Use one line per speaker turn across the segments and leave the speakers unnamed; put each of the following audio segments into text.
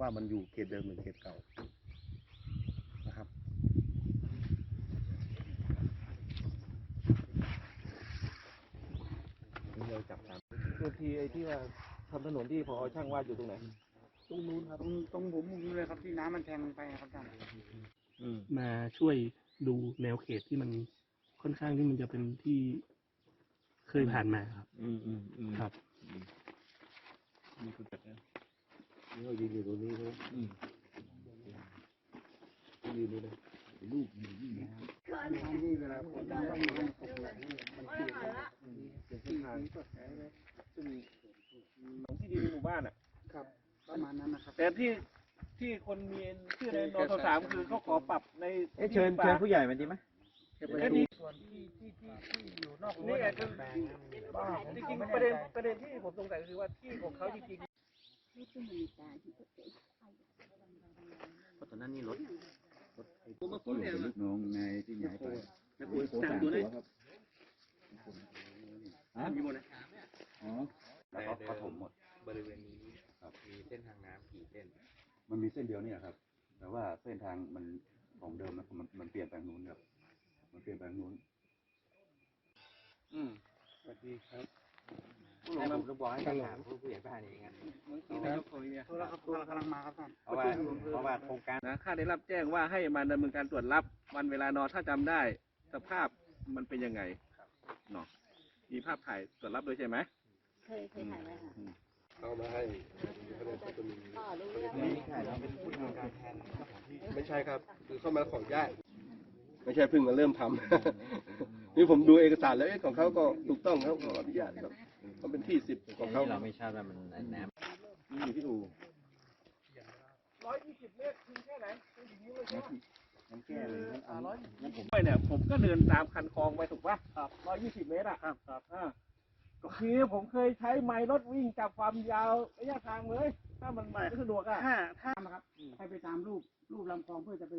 ว่ามันอยู่เขตเดิมหรือเขตเก่านะครับ นี่เราจับตาม
ตัวทีไอ้ที่ว่าทำถนนที่พอช่างว่าอยู่ตรงไหน
ตรงนู้นครับตรงตรงผมมุมนู้นเลยครับที่น้ำมันแทงไปครับท่าน
อืม
มาช่วยดูแนวเขตที่มันค่อนข้างที่มันจะเป็นที่เคยผ่านมาครับ
อืมอืมอืม
ครับ
มีคนจัดนะ
นี่ เรายืนอยู่ตรงนี้ใช่ไหม
อืม
ยืนนี่เลยลูกยู่นี่นะ
นี่เวลาฝนมันต้องมันตกไหลมันเปียก
เป็นเส้นทาง
ซึ่งของที่ดินในหมู่บ้านอะ
ครับ ประมาณนั้นนะครับ
แต่ที่ที่คนมีชื่อในนทสามคือเขาขอปรับใน
เชิญเชิญผู้ใหญ่มาดีไหม
ก็ดี
ส่วนที่ที่ที่อยู่นอกรั้ว
นี่ไงคือ
แปลงบ้า
จริงๆประเด็นประเด็นที่ผมสงสัยคือว่าที่ของเขาจริง
เพราะตอนนั้นนี่รถรถไอ้
ผมมาพูดเนี่ยลูกน้องนายที่ย้ายไป
แล้วกูตามตัวได้
ฮะอ๋อ
แล้วเขาเขาถมหมดบริเวณนี้ครับมีเส้นทางน้ำกี่เส้น
มันมีเส้นเดียวเนี่ยครับ แต่ว่าเส้นทางมันของเดิมนะมันมันเปลี่ยนไปทางนู้นครับ มันเปลี่ยนไปทางนู้น
อืม
สวัสดีครับ
ให้ผมจะบอกให้ถามผู้ผู้ใหญ่บ้านเองครับ
โทรศัพท์ตัวกำลังมาครับท่าน
เพราะว่าเพราะว่าโครงการ
นะข้าได้รับแจ้งว่าให้มาดำเนินการตรวจรับวันเวลานอนถ้าจำได้ สภาพมันเป็นยังไงเนาะมีภาพถ่ายตรวจรับด้วยใช่ไหม
เคยเคยถ่ายไว้ค่ะ
เอามาให้เขาเรียกเขาจะมี
พ่อรู้เรื่องไหม
นี่ค่ะเราเป็นผู้ทำการแทน
ไม่ใช่ครับ คือเข้ามาขออนุญาตไม่ใช่เพิ่งมาเริ่มทำนี่ผมดูเอกสารแล้วเอ๊ะของเขาก็ถูกต้องเขาขออนุญาตครับ เขาเป็นที่สิบของเขา
ที่เราไม่ทราบว่ามันน้ำ
มีอยู่ที่อู่ร้อยยี่สิบเมตรถึงแค่ไหนถึงนี้เลยใช่ไหม
มันแก้เลยงั้นเอา
ร้อยงั้นผมไปเนี่ย ผมก็เดินตามคันคลองไปถูกปะครับร้อยยี่สิบเมตรอะครับครับอ่าก็คือผมเคยใช้ไม้รถวิ่งจับความยาวระยะทางเลย ถ้ามันไม่สะดวกอะ
ถ้าถ้านะครับให้ไปตามรูปรูปลำคลองเพื่อจะไป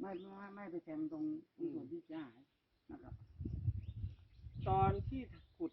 ไม่ไม่ไม่ไปแทงตรงตรงส่วนที่เสียหายนะครับ
ตอนที่ขุด